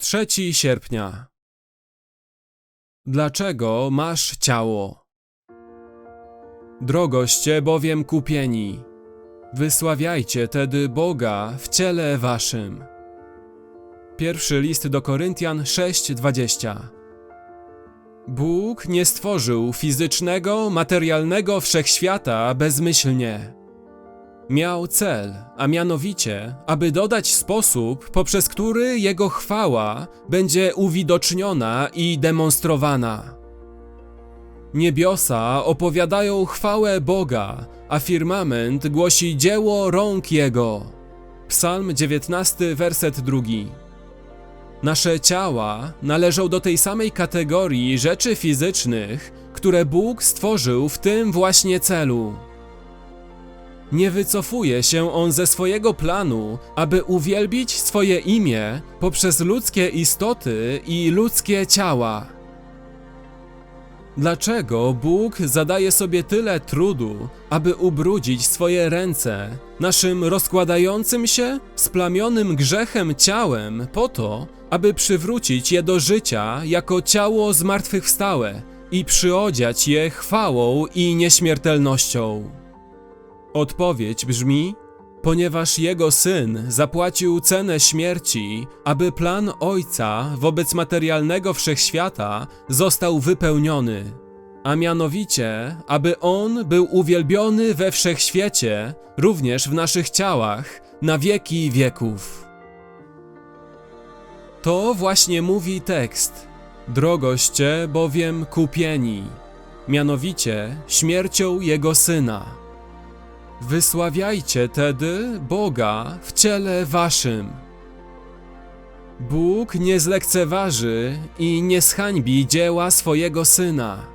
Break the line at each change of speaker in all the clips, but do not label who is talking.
3 sierpnia. Dlaczego masz ciało? Drogoście bowiem kupieni. Wysławiajcie tedy Boga w ciele waszym. Pierwszy list do Koryntian 6:20. Bóg nie stworzył fizycznego, materialnego wszechświata bezmyślnie miał cel, a mianowicie, aby dodać sposób, poprzez który Jego chwała będzie uwidoczniona i demonstrowana. Niebiosa opowiadają chwałę Boga, a firmament głosi dzieło rąk Jego. Psalm 19, werset 2. Nasze ciała należą do tej samej kategorii rzeczy fizycznych, które Bóg stworzył w tym właśnie celu. Nie wycofuje się on ze swojego planu, aby uwielbić swoje imię poprzez ludzkie istoty i ludzkie ciała. Dlaczego Bóg zadaje sobie tyle trudu, aby ubrudzić swoje ręce naszym rozkładającym się, splamionym grzechem ciałem, po to, aby przywrócić je do życia jako ciało zmartwychwstałe i przyodziać je chwałą i nieśmiertelnością? Odpowiedź brzmi: Ponieważ jego syn zapłacił cenę śmierci, aby plan ojca wobec materialnego wszechświata został wypełniony, a mianowicie, aby on był uwielbiony we wszechświecie, również w naszych ciałach, na wieki wieków. To właśnie mówi tekst. Drogoście bowiem kupieni, mianowicie śmiercią jego syna. Wysławiajcie tedy Boga w ciele waszym. Bóg nie zlekceważy i nie zhańbi dzieła swojego Syna.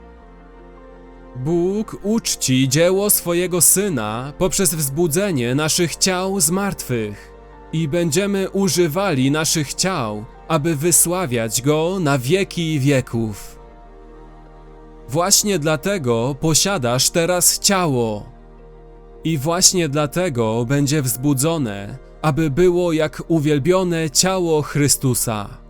Bóg uczci dzieło swojego Syna poprzez wzbudzenie naszych ciał z martwych i będziemy używali naszych ciał, aby wysławiać Go na wieki wieków. Właśnie dlatego posiadasz teraz ciało. I właśnie dlatego będzie wzbudzone, aby było jak uwielbione ciało Chrystusa.